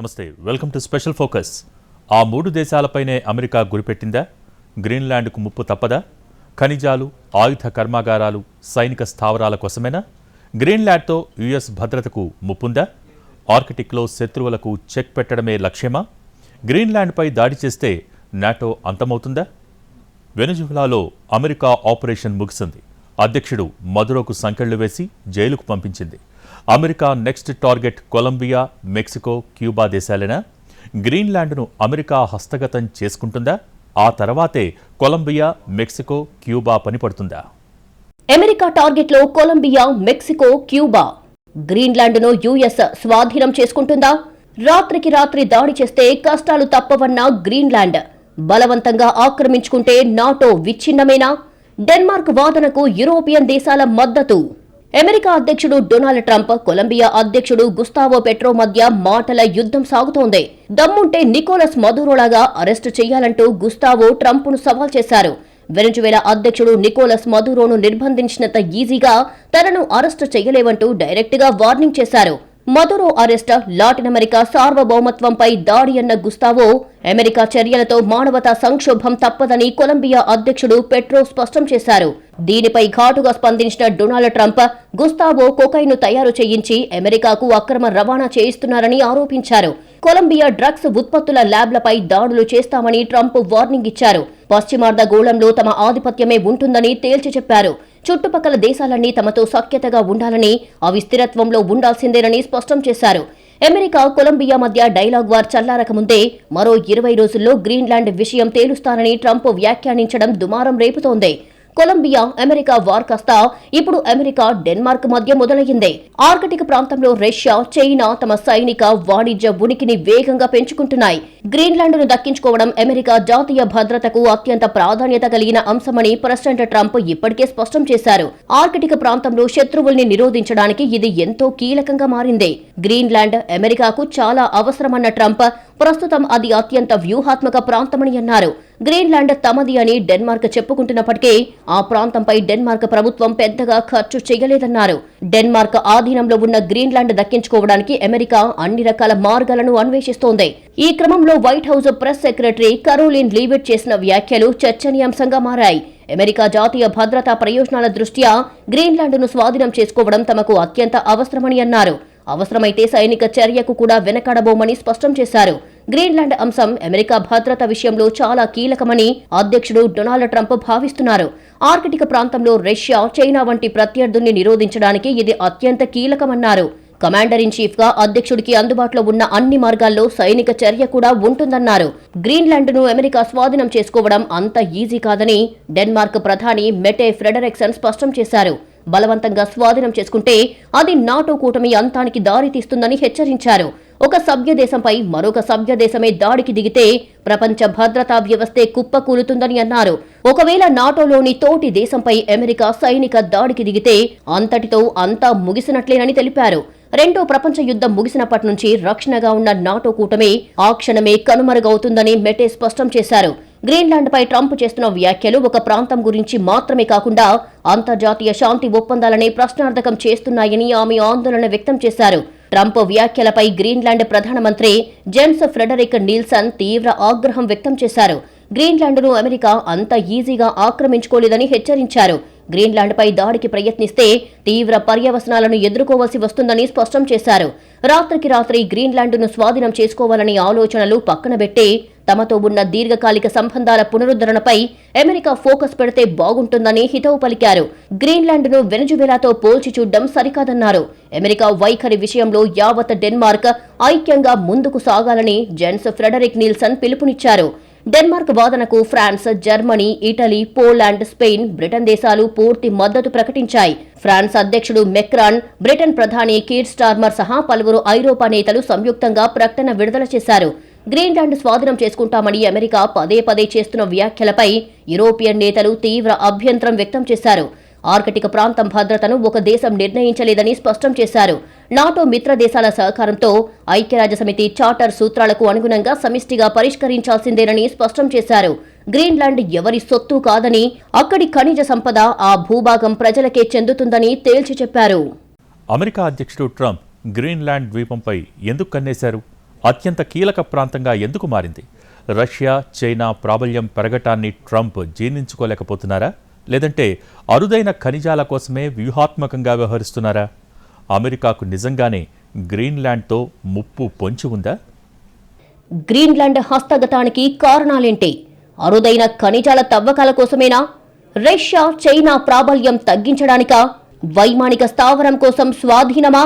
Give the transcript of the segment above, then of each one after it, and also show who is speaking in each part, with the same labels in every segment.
Speaker 1: నమస్తే welcome to special focus. ఆ మూడు దేశాలపైనే అమెరికా గురిపెట్టిందా? గ్రీన్లాండ్కు ముప్పు తప్పదా? ఖనిజాలు ఆయుధ కర్మాగారాలు సైనిక స్థావరాల కోసమేనా? గ్రీన్లాండ్తో యుఎస్ భద్రతకు ముప్పుందా? ఆర్కిటిక్లో శత్రువులకు చెక్ పెట్టడమే లక్ష్యమా? గ్రీన్లాండ్పై దాడి చేస్తే నాటో అంతమవుతుందా? వెనుజులాలో అమెరికా ఆపరేషన్ ముగిసింది. అధ్యక్షుడు మదురోకు సంకెళ్ళు వేసి జైలుకు పంపించింది. America next target Colombia Mexico Cuba దేశాలేనా గ్రీన్లాండ్ను అమెరికా హస్తగతం చేసుకుంటుందా? ఆ తర్వాతే కొలంబియా మెక్సికో క్యూబా పనిపడుతుందా
Speaker 2: అమెరికా టార్గెట్లో కొలంబియా మెక్సికో క్యూబా. గ్రీన్లాండ్ను యుఎస్ స్వాధీనం చేసుకుంటుందా? రాత్రికి రాత్రి దాడి చేస్తే కష్టాలు తప్పవన్న గ్రీన్లాండ్. బలవంతంగా ఆక్రమించుకుంటే నాటో విచ్ఛిన్నమేనా? డెన్మార్క్ వాదనకు యూరోపియన్ దేశాల మద్దతు. అమెరికా అధ్యక్షుడు డొనాల్డ్ ట్రంప్ కొలంబియా అధ్యక్షుడు గుస్తావో పెట్రో మధ్య మాటల యుద్ధం సాగుతోంది. దమ్ముంటే నికోలస్ మదురోలాగా అరెస్టు చేయాలంటూ గుస్తావో ట్రంప్ను సవాల్ చేశారు. వెనుజువేలా అధ్యక్షుడు నికోలస్ మదురోను నిర్బంధించినంత ఈజీగా తనను అరెస్టు చేయలేవంటూ డైరెక్ట్గా వార్నింగ్ చేశారు. మదురో అరెస్ట్ లాటిన్ అమెరికా సార్వభౌమత్వంపై దాడి అన్న గుస్తావో అమెరికా చర్యలతో మానవతా సంక్షోభం తప్పదని కొలంబియా అధ్యక్షుడు పెట్రో స్పష్టం చేశారు. దీనిపై ఘాటుగా స్పందించిన డొనాల్డ్ ట్రంప్ గుస్తావో కోకైను తయారు చేయించి అమెరికాకు అక్రమ రవాణా చేయిస్తున్నారని ఆరోపించారు. కొలంబియా డ్రగ్స్ ఉత్పత్తుల ల్యాబ్లపై దాడులు చేస్తామని ట్రంప్ వార్నింగ్ ఇచ్చారు. పశ్చిమార్ధ గోళంలో తమ ఆధిపత్యమే ఉంటుందని తేల్చి చెప్పారు. చుట్టుపక్కల దేశాలన్నీ తమతో సఖ్యతగా ఉండాలని అవి స్థిరత్వంలో ఉండాల్సిందేనని స్పష్టం చేశారు. అమెరికా కొలంబియా మధ్య డైలాగ్ వార్ చల్లారక ముందే మరో ఇరవై రోజుల్లో గ్రీన్లాండ్ విషయం తేలుస్తానని ట్రంప్ వ్యాఖ్యానించడం దుమారం రేపుతోంది. కొలంబియా అమెరికా వార్ కాస్త ఇప్పుడు అమెరికా డెన్మార్క్ మధ్య మొదలయ్యింది. ఆర్కిటిక్ ప్రాంతంలో రష్యా చైనా తమ సైనిక వాణిజ్య ఉనికిని వేగంగా పెంచుకుంటున్నాయి. గ్రీన్లాండ్ను దక్కించుకోవడం అమెరికా జాతీయ భద్రతకు అత్యంత ప్రాధాన్యత కలిగిన అంశమని ప్రెసిడెంట్ ట్రంప్ ఇప్పటికే స్పష్టం చేశారు. ఆర్కిటిక్ ప్రాంతంలో శత్రువుల్ని నిరోధించడానికి ఇది ఎంతో కీలకంగా మారింది. గ్రీన్లాండ్ అమెరికాకు చాలా అవసరమన్న ట్రంప్ ప్రస్తుతం అది అత్యంత వ్యూహాత్మక ప్రాంతమని అన్నారు. గ్రీన్లాండ్ తమది అని డెన్మార్క్ చెప్పుకుంటున్నప్పటికీ ఆ ప్రాంతంపై డెన్మార్క్ ప్రభుత్వం పెద్దగా ఖర్చు చేయలేదన్నారు. డెన్మార్క్ ఆధీనంలో ఉన్న గ్రీన్లాండ్ దక్కించుకోవడానికి అమెరికా అన్ని రకాల మార్గాలను అన్వేషిస్తోంది. ఈ క్రమంలో White House press secretary Karoline Leavitt చేసిన వ్యాఖ్యలు చర్చనీయాంశంగా మారాయి. అమెరికా జాతీయ భద్రతా ప్రయోజనాల దృష్ట్యా గ్రీన్లాండ్ను స్వాధీనం చేసుకోవడం తమకు అత్యంత అవసరమని అన్నారు. అవసరమైతే సైనిక చర్యకు కూడా వెనకాడబోమని స్పష్టం చేశారు. గ్రీన్లాండ్ అంశం అమెరికా భద్రత విషయంలో చాలా కీలకమని అధ్యక్షుడు డొనాల్డ్ ట్రంప్ భావిస్తున్నారు. ఆర్కిటిక్ ప్రాంతంలో రష్యా చైనా వంటి ప్రత్యర్థుల్ని నిరోధించడానికి ఇది అత్యంత కీలకమన్నారు. కమాండర్ ఇన్ చీఫ్గా అధ్యక్షుడికి అందుబాటులో ఉన్న అన్ని మార్గాల్లో సైనిక చర్య కూడా ఉంటుందన్నారు. గ్రీన్లాండ్ను అమెరికా స్వాధీనం చేసుకోవడం అంత ఈజీ కాదని డెన్మార్క్ ప్రధాని మెటే ఫ్రెడరిక్సన్ స్పష్టం చేశారు. బలవంతంగా స్వాధీనం చేసుకుంటే అది నాటో కూటమి అంతానికి దారితీస్తుందని హెచ్చరించారు. ఒక సభ్యదేశంపై మరొక సభ్యదేశమే దాడికి దిగితే ప్రపంచ భద్రతా వ్యవస్థే కుప్పకూలుతుందని అన్నారు. ఒకవేళ నాటోలోని తోటి దేశంపై అమెరికా సైనిక దాడికి దిగితే అంతటితో అంతా ముగిసినట్లేనని తెలిపారు. రెండో ప్రపంచ యుద్ధం ముగిసినప్పటి నుంచి రక్షణగా ఉన్న నాటో కూటమి ఆ క్షణమే కనుమరుగవుతుందని మెటే స్పష్టం చేశారు. గ్రీన్లాండ్పై ట్రంప్ చేస్తున్న వ్యాఖ్యలు ఒక ప్రాంతం గురించి మాత్రమే కాకుండా అంతర్జాతీయ శాంతి ఒప్పందాలనే ప్రశ్నార్థకం చేస్తున్నాయని ఆమె ఆందోళన వ్యక్తం చేశారు. ట్రంప్ వ్యాఖ్యలపై గ్రీన్లాండ్ ప్రధానమంత్రి జేమ్స్ ఫ్రెడరిక్ నీల్సన్ తీవ్ర ఆగ్రహం వ్యక్తం చేశారు. గ్రీన్లాండ్ను అమెరికా అంత ఈజీగా ఆక్రమించుకోలేదని హెచ్చరించారు. గ్రీన్లాండ్పై దాడికి ప్రయత్నిస్తే తీవ్ర పర్యవసనాలను ఎదుర్కోవాల్సి వస్తుందని స్పష్టం చేశారు. రాత్రికి రాత్రి గ్రీన్లాండ్ను స్వాధీనం చేసుకోవాలనే ఆలోచనలు పక్కనబెట్టి తమతో ఉన్న దీర్ఘకాలిక సంబంధాల పునరుద్ధరణపై అమెరికా ఫోకస్ పెడితే బాగుంటుందని హితవు పలికారు. గ్రీన్లాండ్ను వెనుజువెలాతో పోల్చి చూడడం సరికాదన్నారు. అమెరికా వైఖరి విషయంలో యావత్ డెన్మార్క్ ఐక్యంగా ముందుకు సాగాలని జెన్స్ ఫ్రెడరిక్ నీల్సన్ పిలుపునిచ్చారు. డెన్మార్క్ వాదనకు France Germany Italy Poland Spain Britain దేశాలు పూర్తి మద్దతు ప్రకటించాయి. ఫ్రాన్స్ అధ్యక్షుడు మెక్రాన్ బ్రిటన్ ప్రధాని కీర్ స్టార్మర్ సహా పలువురు ఐరోపా నేతలు సంయుక్తంగా ప్రకటన విడుదల చేశారు. గ్రీన్లాండ్ స్వాధీనం చేసుకుంటామని అమెరికా పదే పదే చేస్తున్న వ్యాఖ్యలపై యూరోపియన్ నేతలు తీవ్ర అభ్యంతరం వ్యక్తం చేశారు. ఆర్కిటిక ప్రాంతం భద్రతను ఒక దేశం నిర్ణయించలేదని స్పష్టం చేశారు. నాటో మిత్ర దేశాల సహకారంతో ఐక్యరాజ్యసమితి చార్టర్ సూత్రాలకు అనుగుణంగా సమిష్టిగా పరిష్కరించాల్సిందేనని స్పష్టం చేశారు. గ్రీన్లాండ్ ఎవరి సొత్తు కాదని అక్కడి ఖనిజ సంపద ఆ భూభాగం ప్రజలకే చెందుతుందని తేల్చి చెప్పారు.
Speaker 1: అమెరికా అధ్యక్షుడు ట్రంప్ గ్రీన్లాండ్ ద్వీపంపై ఎందుకు కన్నేశారు? అత్యంత కీలక ప్రాంతంగా ఎందుకు మారింది? రష్యా చైనా ప్రాబల్యం పెరగటాన్ని ట్రంప్ జీర్ణించుకోలేకపోతున్నారా? లేదంటే అరుదైన ఖనిజాల కోసమే వ్యూహాత్మకంగా వ్యవహరిస్తున్నారా? అమెరికాకు నిజంగానే గ్రీన్లాండ్తో ముప్పు పొంచి ఉందా?
Speaker 2: గ్రీన్లాండ్ హస్తగతానికి కారణాలేంటి? అరుదైన ఖనిజాల తవ్వకాల కోసమేనా? రష్యా చైనా ప్రాబల్యం తగ్గించడానికా? వైమానిక స్థావరం కోసం స్వాధీనమా?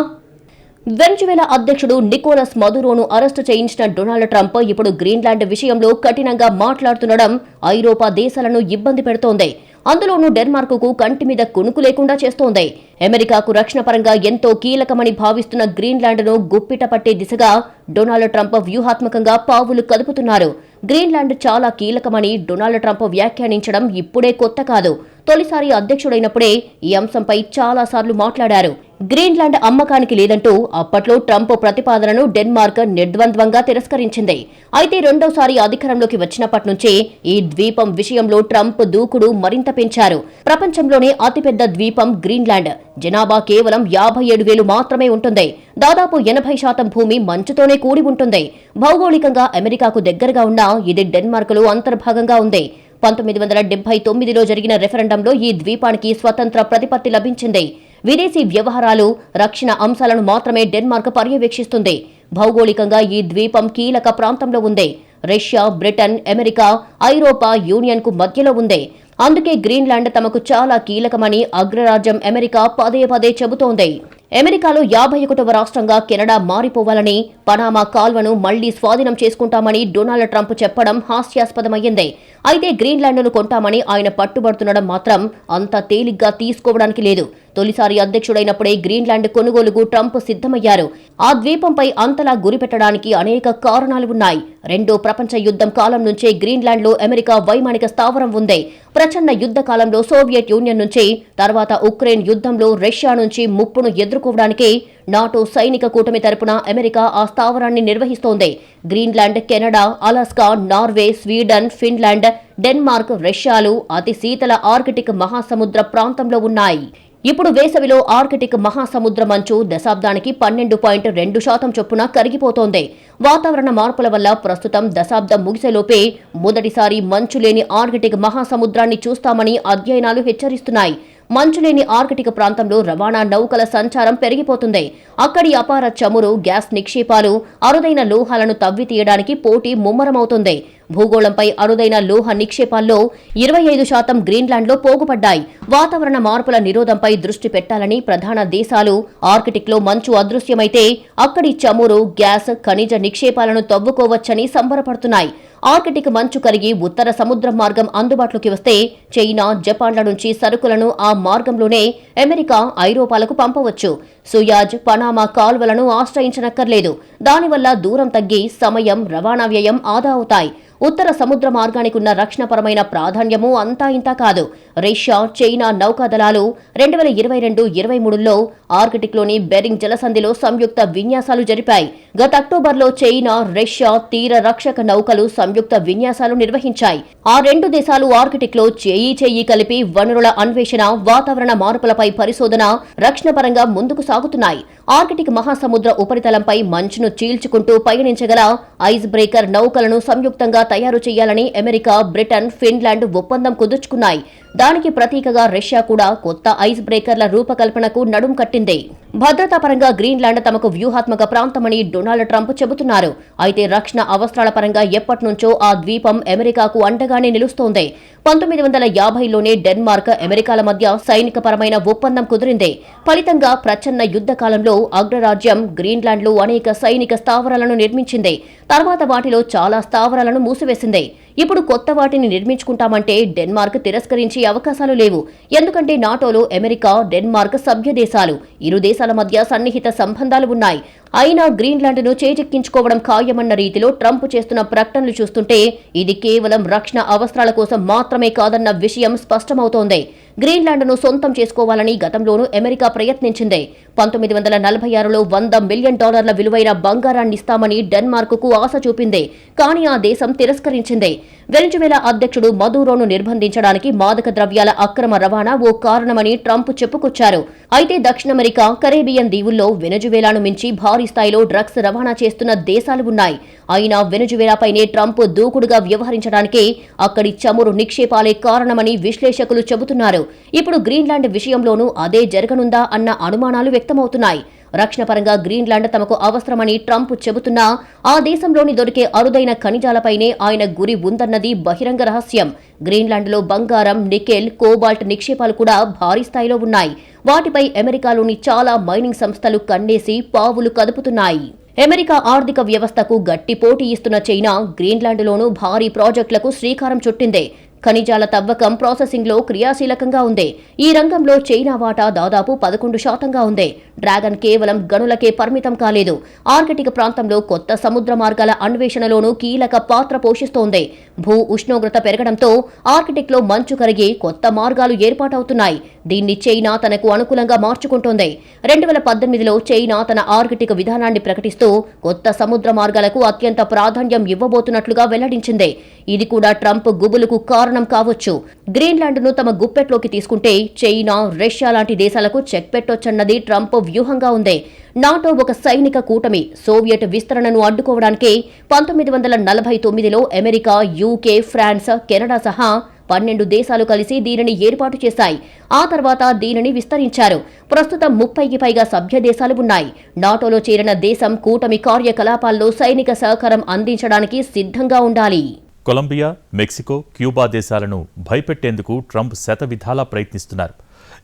Speaker 2: వెనిజువేలా అధ్యక్షుడు నికోలస్ మదురోను అరెస్టు చేయించిన డొనాల్డ్ ట్రంప్ ఇప్పుడు గ్రీన్లాండ్ విషయంలో కఠినంగా మాట్లాడుతుండడం ఐరోపా దేశాలను ఇబ్బంది పెడుతోంది. అందులోనూ డెన్మార్కుకు కంటి మీద కొనుకు లేకుండా చేస్తోంది. అమెరికాకు రక్షణ పరంగా ఎంతో కీలకమని భావిస్తున్న గ్రీన్లాండ్ను గుప్పిట పట్టే దిశగా డొనాల్డ్ ట్రంప్ వ్యూహాత్మకంగా పావులు కదుపుతున్నారు. గ్రీన్లాండ్ చాలా కీలకమని డొనాల్డ్ ట్రంప్ వ్యాఖ్యానించడం ఇప్పుడే కొత్త కాదు. తొలిసారి అధ్యక్షుడైనప్పుడే ఈ అంశంపై చాలాసార్లు మాట్లాడారు. గ్రీన్లాండ్ అమ్మకానికి లేదంటూ అప్పట్లో ట్రంప్ ప్రతిపాదనను డెన్మార్క్ నిర్ద్వంద్వంగా తిరస్కరించింది. అయితే రెండోసారి అధికారంలోకి వచ్చినప్పటి నుంచి ఈ ద్వీపం విషయంలో ట్రంప్ దూకుడు మరింత పెంచారు. ప్రపంచంలోనే అతిపెద్ద ద్వీపం గ్రీన్లాండ్. జనాభా కేవలం యాభై ఏడు వేలు మాత్రమే ఉంటుంది. దాదాపు ఎనభై శాతం భూమి మంచుతోనే కూడి ఉంటుంది. భౌగోళికంగా అమెరికాకు దగ్గరగా ఉన్న ఇది డెన్మార్క్లో అంతర్భాగంగా ఉంది. పంతొమ్మిది వందల డెబ్బై తొమ్మిదిలో జరిగిన రెఫరెండంలో ఈ ద్వీపానికి స్వతంత్ర ప్రతిపత్తి లభించింది. విదేశీ వ్యవహారాలు రక్షణ అంశాలను మాత్రమే డెన్మార్క్ పర్యవేక్షిస్తుంది. భౌగోళికంగా ఈ ద్వీపం కీలక ప్రాంతంలో ఉంది. రష్యా బ్రిటన్ అమెరికా ఐరోపా యూనియన్కు మధ్యలో ఉంది. అందుకే గ్రీన్లాండ్ తమకు చాలా కీలకమని అగ్రరాజ్యం అమెరికా పదే పదే చెబుతోంది. అమెరికాలో యాభై ఒకటవ రాష్ట్రంగా కెనడా మారిపోవాలని పనామా కాల్వను మళ్ళీ స్వాధీనం చేసుకుంటామని డొనాల్డ్ ట్రంప్ చెప్పడం హాస్యాస్పదమయ్యింది. అయితే గ్రీన్లాండ్ను కొంటామని ఆయన పట్టుబడుతుండడం మాత్రం అంత తేలిగ్గా తీసుకోవడానికి లేదు. తొలిసారి అధ్యక్షుడైనప్పుడే గ్రీన్లాండ్ కొనుగోలుకు ట్రంప్ సిద్ధమయ్యారు. ఆ ద్వీపంపై అంతలా గురిపెట్టడానికి అనేక కారణాలు ఉన్నాయి. రెండో ప్రపంచ యుద్ధం కాలం నుంచే గ్రీన్లాండ్లో అమెరికా వైమానిక స్థావరం ఉంది. ప్రచండ యుద్ధ కాలంలో సోవియట్ యూనియన్ నుంచి తర్వాత ఉక్రెయిన్ యుద్ధంలో రష్యా నుంచి ముప్పును ఎదుర్కోవడానికి నాటో సైనిక కూటమి తరపున అమెరికా ఆ స్థావరాన్ని నిర్వహిస్తోంది. Greenland Canada Alaska Norway Sweden Finland Denmark రష్యాలు అతి శీతల ఆర్కిటిక్ మహాసముద్ర ప్రాంతంలో ఉన్నాయి. ఇప్పుడు వేసవిలో ఆర్కిటిక్ మహాసముద్ర మంచు దశాబ్దానికి పన్నెండు పాయింట్ రెండు శాతం చొప్పున కరిగిపోతోంది. వాతావరణ మార్పుల వల్ల ప్రస్తుతం దశాబ్దం ముగిసేలోపే మొదటిసారి మంచు లేని ఆర్కిటిక్ మహాసముద్రాన్ని చూస్తామని అధ్యయనాలు హెచ్చరిస్తున్నాయి. మంచు లేని ఆర్కిటిక్ ప్రాంతంలో రవాణా నౌకల సంచారం పెరిగిపోతుంది. అక్కడి అపార చమురు గ్యాస్ నిక్షేపాలు అరుదైన లోహాలను తవ్వి తీయడానికి పోటీ ముమ్మరమవుతుంది. భూగోళంపై అరుదైన లోహ నిక్షేపాల్లో ఇరవై ఐదు శాతం గ్రీన్లాండ్లో పోగుపడ్డాయి. వాతావరణ మార్పుల నిరోధంపై దృష్టి పెట్టాలని ప్రధాన దేశాలు ఆర్కిటిక్లో మంచు అదృశ్యమైతే అక్కడి చమురు గ్యాస్ ఖనిజ నిక్షేపాలను తవ్వుకోవచ్చని సంబరపడుతున్నాయి. ఆర్కిటిక్ మంచు కరిగి ఉత్తర సముద్ర మార్గం అందుబాటులోకి వస్తే చైనా జపాన్ల నుంచి సరుకులను ఆ మార్గంలోనే అమెరికా ఐరోపాలకు పంపవచ్చు. సుయాజ్ పనామా కాల్వలను ఆశ్రయించనక్కర్లేదు. దానివల్ల దూరం తగ్గి సమయం రవాణా వ్యయం ఆదా అవుతాయి. ఉత్తర సముద్ర మార్గానికి ఉన్న రక్షణపరమైన ప్రాధాన్యము అంతా ఇంతా కాదు. రష్యా చైనా నౌకాదళాలు రెండు వేల ఇరవై రెండు ఇరవై మూడులో ఆర్కిటిక్లోని బెరింగ్ జలసంధిలో సంయుక్త విన్యాసాలు జరిపాయి. గత అక్టోబర్లో చైనా రష్యా తీర రక్షక నౌకలు సంయుక్త విన్యాసాలు నిర్వహించాయి. ఆ రెండు దేశాలు ఆర్కిటిక్లో చేయి చేయి కలిపి వనరుల అన్వేషణ వాతావరణ మార్పులపై పరిశోధన రక్షణపరంగా ముందుకు సాగుతున్నాయి. ఆర్కిటిక్ మహాసముద్ర ఉపరితలంపై మంచును చీల్చుకుంటూ పయనించగల ఐస్ బ్రేకర్ నౌకలను సంయుక్తంగా తయారు చేయాలని అమెరికా బ్రిటన్ ఫిన్లాండ్ ఒప్పందం కుదుర్చుకున్నాయి. దానికి ప్రతీకగా రష్యా కూడా కొత్త ఐస్ బ్రేకర్ల రూపకల్పనకు నడుం కట్టింది. భద్రతా పరంగా గ్రీన్లాండ్ తమకు వ్యూహాత్మక ప్రాంతమని డొనాల్డ్ ట్రంప్ చెబుతున్నారు. అయితే రక్షణ అవసరాల పరంగా ఎప్పటినుంచో ఆ ద్వీపం అమెరికాకు అండగానే నిలుస్తోంది. పంతొమ్మిది వందల యాభైలోనే డెన్మార్క్ అమెరికాల మధ్య సైనికపరమైన ఒప్పందం కుదిరింది. ఫలితంగా ప్రచన్న యుద్ధ కాలంలో అగ్రరాజ్యం గ్రీన్లాండ్లో అనేక సైనిక స్థావరాలను నిర్మించింది. తర్వాత వాటిలో చాలా స్థావరాలను మూసివేసింది. ఇప్పుడు కొత్త వాటిని నిర్మించుకుంటామంటే డెన్మార్క్ తిరస్కరించే అవకాశాలు లేవు. ఎందుకంటే నాటోలో అమెరికా డెన్మార్క్ సభ్య దేశాలు ఇరు దేశాల మధ్య సన్నిహిత సంబంధాలు ఉన్నాయి. అయినా గ్రీన్లాండ్ను చేజెక్కించుకోవడం ఖాయమన్న రీతిలో ట్రంప్ చేస్తున్న ప్రకటనలు చూస్తుంటే ఇది కేవలం రక్షణ అవసరాల కోసం మాత్రమే కాదన్న విషయం స్పష్టమవుతోంది. గ్రీన్లాండ్ను సొంతం చేసుకోవాలని గతంలోనూ అమెరికా ప్రయత్నించింది. పంతొమ్మిది వందల నలభై ఆరులో వంద మిలియన్ డాలర్ల విలువైన బంగారాన్ని ఇస్తామని డెన్మార్క్కు ఆశ చూపింది. కానీ ఆ దేశం తిరస్కరించింది. వెనిజువేలా అధ్యక్షుడు మదూరోను నిర్బంధించడానికి మాదక ద్రవ్యాల అక్రమ రవాణా ఓ కారణమని ట్రంప్ చెప్పుకొచ్చారు. అయితే దక్షిణ అమెరికా కరేబియన్ దీవుల్లో వెనజువేలాను మించి భారీ స్థాయిలో డ్రగ్స్ రవాణా చేస్తున్న దేశాలు ఉన్నాయి. అయినా వెనుజువేలాపైనే ట్రంప్ దూకుడుగా వ్యవహరించడానికి అక్కడి చమురు నిక్షేపాలే కారణమని విశ్లేషకులు చెబుతున్నారు. ఇప్పుడు గ్రీన్లాండ్ విషయంలోనూ అదే జరగనుందా అన్న అనుమానాలు వ్యక్తమవుతున్నాయి. రక్షణ పరంగా గ్రీన్లాండ్ తమకు అవసరమని ట్రంప్ చెబుతున్నా ఆ దేశంలోని దొరికే అరుదైన ఖనిజాలపైనే ఆయన గురి ఉందన్నది బహిరంగ రహస్యం. గ్రీన్లాండ్లో బంగారం నికెల్ కోబాల్ట్ నిక్షేపాలు కూడా భారీ స్థాయిలో ఉన్నాయి. వాటిపై అమెరికాలోని చాలా మైనింగ్ సంస్థలు కన్నేసి పావులు కదుపుతున్నాయి. అమెరికా ఆర్థిక వ్యవస్థకు గట్టి పోటీ ఇస్తున్న చైనా గ్రీన్లాండ్లోనూ భారీ ప్రాజెక్టులకు శ్రీకారం చుట్టిందే. ఖనిజాల తవ్వకం ప్రాసెసింగ్లో క్రియాశీలకంగా ఉంది. ఈ రంగంలో చైనా వాటా దాదాపు పదకొండు శాతంగా ఉంది. డ్రాగన్ కేవలం గనులకే పరిమితం కాలేదు. ఆర్కిటిక్ ప్రాంతంలో కొత్త సముద్ర మార్గాల అన్వేషణలోనూ కీలక పాత్ర పోషిస్తోంది. భూ ఉష్ణోగ్రత పెరగడంతో ఆర్కిటిక్లో మంచు కరిగి కొత్త మార్గాలు ఏర్పాటవుతున్నాయి. దీన్ని చైనా తనకు అనుకూలంగా మార్చుకుంటోంది. రెండు వేల పద్దెనిమిదిలో చైనా తన ఆర్కిటిక్ విధానాన్ని ప్రకటిస్తూ కొత్త సముద్ర మార్గాలకు అత్యంత ప్రాధాన్యం ఇవ్వబోతున్నట్లుగా వెల్లడించింది. ఇది కూడా ట్రంప్ గుబులుకు కారణం కావచ్చు. గ్రీన్లాండ్ను తమ గుప్పెట్లోకి తీసుకుంటే చైనా రష్యా లాంటి దేశాలకు చెక్ పెట్టొచ్చన్నది ట్రంప్ వ్యూహంగా ఉంది. నాటో ఒక సైనిక కూటమి సోవియట్ విస్తరణను అడ్డుకోవడానికి పంతొమ్మిది వందల నలభై తొమ్మిదిలో అమెరికా యూకే ఫ్రాన్స్ కెనడా సహా పన్నెండు దేశాలు కలిసి దీనిని ఏర్పాటు చేశాయి. ఆ తర్వాత దీనిని విస్తరించారు. ప్రస్తుతం ముప్పైకి పైగా సభ్య దేశాలు ఉన్నాయి. నాటోలో చేరిన దేశం కూటమి కార్యకలాపాల్లో సైనిక సహకారం అందించడానికి సిద్ధంగా ఉండాలి.
Speaker 1: కొలంబియా మెక్సికో క్యూబా దేశాలను భయపెట్టేందుకు ట్రంప్ శతవిధాలా ప్రయత్నిస్తున్నారు.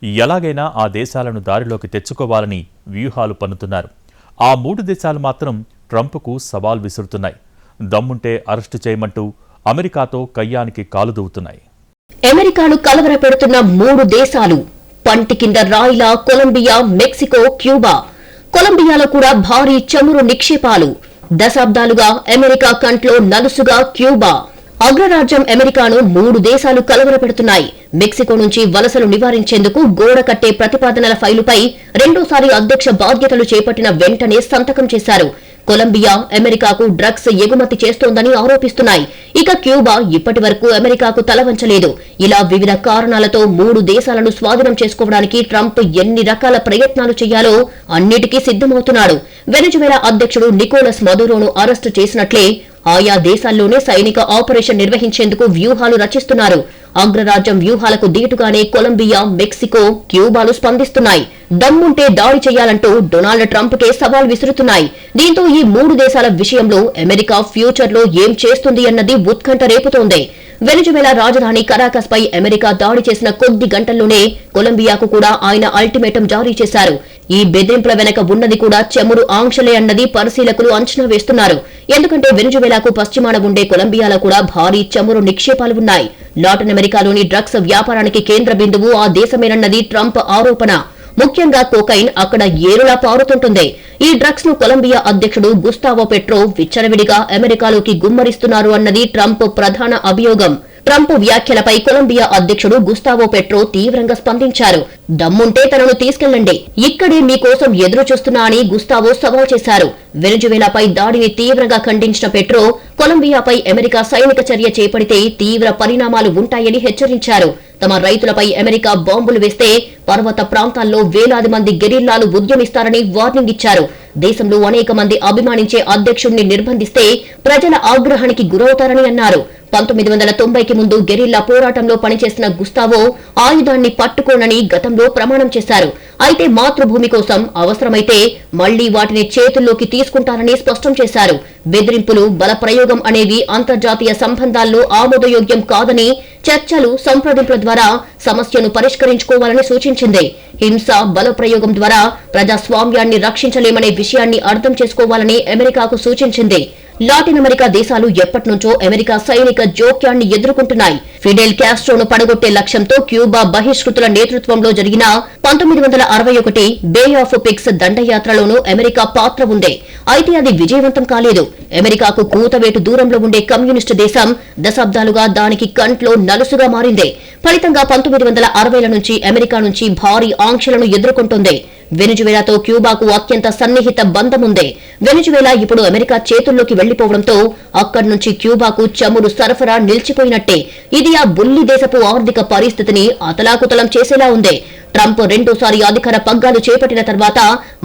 Speaker 1: ఎలాగైనా ఆ దేశాలను దారిలోకి తెచ్చుకోవాలని వ్యూహాలు పన్నుతున్నారు. ఆ మూడు దేశాలు మాత్రం ట్రంప్కు సవాల్ విసురుతున్నాయి. దమ్ముంటే అరెస్టు చేయమంటూ అమెరికాతో కయ్యానికి కాలు దూవుతున్నాయి.
Speaker 2: అమెరికాను కలవరపెడుతున్న మూడు దేశాలు పంటి కింద రాయిలా కొలంబియా మెక్సికో క్యూబా. కొలంబియాలో కూడా భారీ చమురు నిక్షేపాలు. దశాబ్దాలుగా అమెరికా కంట్లో నలుసుగా క్యూబా. అగ్రరాజ్యం అమెరికాను మూడు దేశాలు కలవరపెడుతున్నాయి. మెక్సికో నుంచి వలసలు నివారించేందుకు గోడ కట్టే ప్రతిపాదనల ఫైలుపై రెండోసారి అధ్యక్ష బాధ్యతలు చేపట్టిన వెంటనే సంతకం చేశారు. కొలంబియా అమెరికాకు డ్రగ్స్ ఎగుమతి చేస్తోందని ఆరోపిస్తున్నాయి. ఇక క్యూబా ఇప్పటి వరకు అమెరికాకు తలవంచలేదు ఇలా వివిధ కారణాలతో మూడు దేశాలను స్వాధీనం చేసుకోవడానికి ట్రంప్ ఎన్ని రకాల ప్రయత్నాలు చేయాలో అన్నిటికీ సిద్ధమవుతున్నాడు. వెనజువేలా అధ్యక్షుడు నికోలస్ మదురోను అరెస్టు చేసినట్లే ఆయా దేశాల్లోనే సైనిక ఆపరేషన్ నిర్వహించేందుకు వ్యూహాలు రచిస్తున్నారు. అగ్రరాజ్యం వ్యూహాలకు దీటుగానే కొలంబియా మెక్సికో క్యూబాలు స్పందిస్తున్నాయి. దమ్ముంటే దాడి చేయాలంటూ డొనాల్డ్ ట్రంప్ కే సవాల్ విసురుతున్నాయి. దీంతో ఈ మూడు దేశాల విషయంలో అమెరికా ఫ్యూచర్లో ఏం చేస్తుంది అన్నది ఉత్కంఠ రేపుతోంది. వెనిజువేలా రాజధాని కరాకస్ పై అమెరికా దాడి చేసిన కొద్ది గంటల్లోనే కొలంబియాకు కూడా ఆయన అల్టిమేటం జారీ చేశారు. ఈ బెదిరింపుల వెనక ఉన్నది కూడా చమురు ఆంక్షలే అన్నది పరిశీలకులు అంచనా వేస్తున్నారు. ఎందుకంటే వెనిజువేలాకు పశ్చిమాన ఉండే కొలంబియాలో కూడా భారీ చమురు నిక్షేపాలు ఉన్నాయి. లాటిన్ అమెరికాలోని డ్రగ్స్ వ్యాపారానికి కేంద్ర బిందువు ఆ దేశమేనన్నది ట్రంప్ ఆరోపణ. ముఖ్యంగా కోకైన్ అక్కడ ఏరులా పారుతుంటుంది. ఈ డ్రగ్స్ను కొలంబియా అధ్యక్షుడు గుస్తావో పెట్రో విచ్చలవిడిగా అమెరికాలోకి గుమ్మరిస్తున్నారు అన్నది ట్రంప్ ప్రధాన అభియోగం. ట్రంప్ వ్యాఖ్యలపై కొలంబియా అధ్యక్షుడు గుస్తావో పెట్రో తీవ్రంగా స్పందించారు. దమ్ముంటే తనను తీసుకెళ్ళండి ఇక్కడే మీకోసం ఎదురు చూస్తున్నా అని గుస్తావో సవాల్ చేశారు. వెనుజువేలాపై దాడిని తీవ్రంగా ఖండించిన పెట్రో కొలంబియాపై అమెరికా సైనిక చర్య చేపడితే తీవ్ర పరిణామాలు ఉంటాయని హెచ్చరించారు. తమ రైతులపై అమెరికా బాంబులు వేస్తే పర్వత ప్రాంతాల్లో వేలాది మంది గెరిల్లాలు ఉద్యమిస్తారని వార్నింగ్ ఇచ్చారు. దేశంలో అనేక మంది అభిమానించే అధ్యక్షుణ్ణి నిర్బంధిస్తే ప్రజల ఆగ్రహానికి గురవుతారని అన్నారు. పంతొమ్మిది వందల తొంభైకి ముందు గెరిల్లా పోరాటంలో పనిచేసిన గుస్తావో ఆయుధాన్ని పట్టుకోనని గతంలో ప్రమాణం చేశారు. అయితే మాతృభూమి కోసం అవసరమైతే మళ్ళీ వాటిని చేతుల్లోకి తీసుకుంటారని స్పష్టం చేశారు. బెదిరింపులు బల ప్రయోగం అనేవి అంతర్జాతీయ సంబంధాల్లో ఆమోదయోగ్యం కాదని చర్చలు సంప్రదింపుల ద్వారా సమస్యను పరిష్కరించుకోవాలని సూచించింది. హింస బల ప్రయోగం ద్వారా ప్రజాస్వామ్యాన్ని రక్షించలేమనే విషయాన్ని అర్థం చేసుకోవాలని అమెరికాకు సూచించింది. లాటిన్ అమెరికా దేశాలు ఎప్పటినుంచో అమెరికా సైనిక జోక్యాన్ని ఎదుర్కొంటున్నాయి. ఫిడెల్ క్యాస్ట్రోను పడగొట్టే లక్ష్యంతో క్యూబా బహిష్కృతుల నేతృత్వంలో జరిగిన పంతొమ్మిది వందల అరవై ఒకటి బే ఆఫ్ పిక్స్ దండయాత్రలోనూ అమెరికా పాత్ర ఉందే. అయితే అది విజయవంతం కాలేదు. అమెరికాకు కూతవేటు దూరంలో ఉండే కమ్యూనిస్టు దేశం దశాబ్దాలుగా దానికి కంట్లో నలుసుగా మారింది. ఫలితంగా పంతొమ్మిది వందల అరవైల నుంచి అమెరికా నుంచి భారీ ఆంక్షలను ఎదుర్కొంటోంది. వెనుజువేలాతో క్యూబాకు అత్యంత సన్నిహిత బంధముందే. వెనుజువేలా ఇప్పుడు అమెరికా చేతుల్లోకి వెళ్ళిపోవడంతో అక్కడి నుంచి క్యూబాకు చమురు సరఫరా నిలిచిపోయినట్టే. ఇది ఆ బుల్లి దేశపు ఆర్థిక పరిస్థితిని అతలాకుతలం చేసేలా ఉంది. ట్రంప్ రెండోసారి అధికార పగ్గాలు చేపట్టిన తర్వాత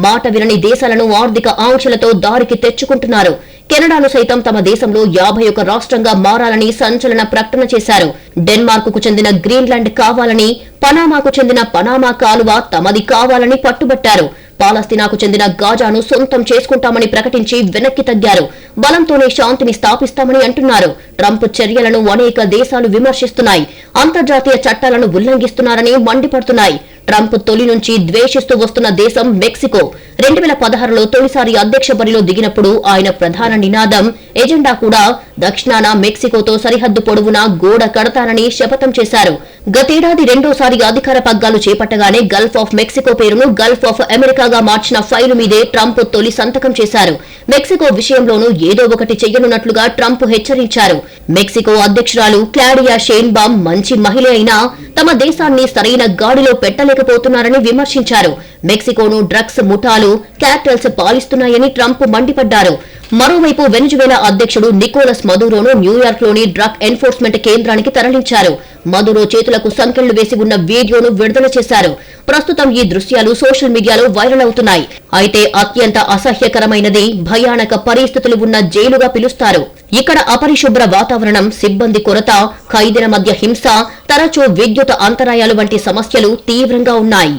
Speaker 2: మాట వినని దేశాలను ఆర్థిక ఆంక్షలతో దారికి తెచ్చుకుంటున్నారు. కెనడాను సైతం తమ దేశంలో యాభై ఒక రాష్ట్రంగా మారాలని సంచలన ప్రకటన చేశారు. డెన్మార్క్కు చెందిన గ్రీన్లాండ్ కావాలని పనామాకు చెందిన పనామా కాలువ తమది కావాలని పట్టుబట్టారు. పాలస్తీనాకు చెందిన గాజాను సొంతం చేసుకుంటామని ప్రకటించి వెనక్కి తగ్గారు. బలంతోనే శాంతిని స్థాపిస్తామని అంటున్నారు. ట్రంప్ చర్యలను అనేక దేశాలు విమర్శిస్తున్నాయి. అంతర్జాతీయ చట్టాలను ఉల్లంఘిస్తున్నారని మండిపడుతున్నాయి. ట్రంప్ తొలి నుంచి ద్వేషిస్తూ వస్తున్న దేశం మెక్సికో. రెండు వేల పదహారులో తొలిసారి అధ్యక్ష బరిలో దిగినప్పుడు ఆయన ప్రధాన నినాదం ఎజెండా కూడా దక్షిణాన మెక్సికోతో సరిహద్దు పొడవునా గోడ కడతానని శపథం చేశారు. గతేడాది రెండోసారి అధికార పగ్గాలు చేపట్టగానే గల్ఫ్ ఆఫ్ మెక్సికో పేరును గల్ఫ్ ఆఫ్ అమెరికాగా మార్చిన ఫైలు మీదే ట్రంప్ తొలి సంతకం చేశారు. మెక్సికో విషయంలోనూ ఏదో ఒకటి చెయ్యనున్నట్లుగా ట్రంప్ హెచ్చరించారు. మెక్సికో అధ్యక్షురాలు క్లాడియా షేన్బామ్ మంచి మహిళ అయినా తమ దేశాన్ని సరైన గాడిలో పెట్టలేకపోతున్నారని విమర్శించారు. మెక్సికోను డ్రగ్స్ ముఠాలు క్యాటల్స్ పాలిస్తున్నాయని ట్రంప్ మండిపడ్డారు. మరోవైపు వెనుజువేలా అధ్యక్షుడు నికోలస్ మదూరోను న్యూయార్క్లోని డ్రగ్ ఎన్ఫోర్స్మెంట్ కేంద్రానికి తరలించారు. మదూరో చేతులకు సంకెళ్ళు వేసి ఉన్న వీడియోను విడుదల చేశారు. ప్రస్తుతం ఈ దృశ్యాలు సోషల్ మీడియాలో వైరల్ అవుతున్నాయి. అయితే అత్యంత అసహ్యకరమైనది భయానక పరిస్థితులు ఉన్న జైలుగా పిలుస్తారు. ఇక్కడ అపరిశుభ్ర వాతావరణం సిబ్బంది కొరత ఖైదీల మధ్య హింస తరచూ విద్యుత్ అంతరాయాలు వంటి సమస్యలు తీవ్రంగా ఉన్నాయి.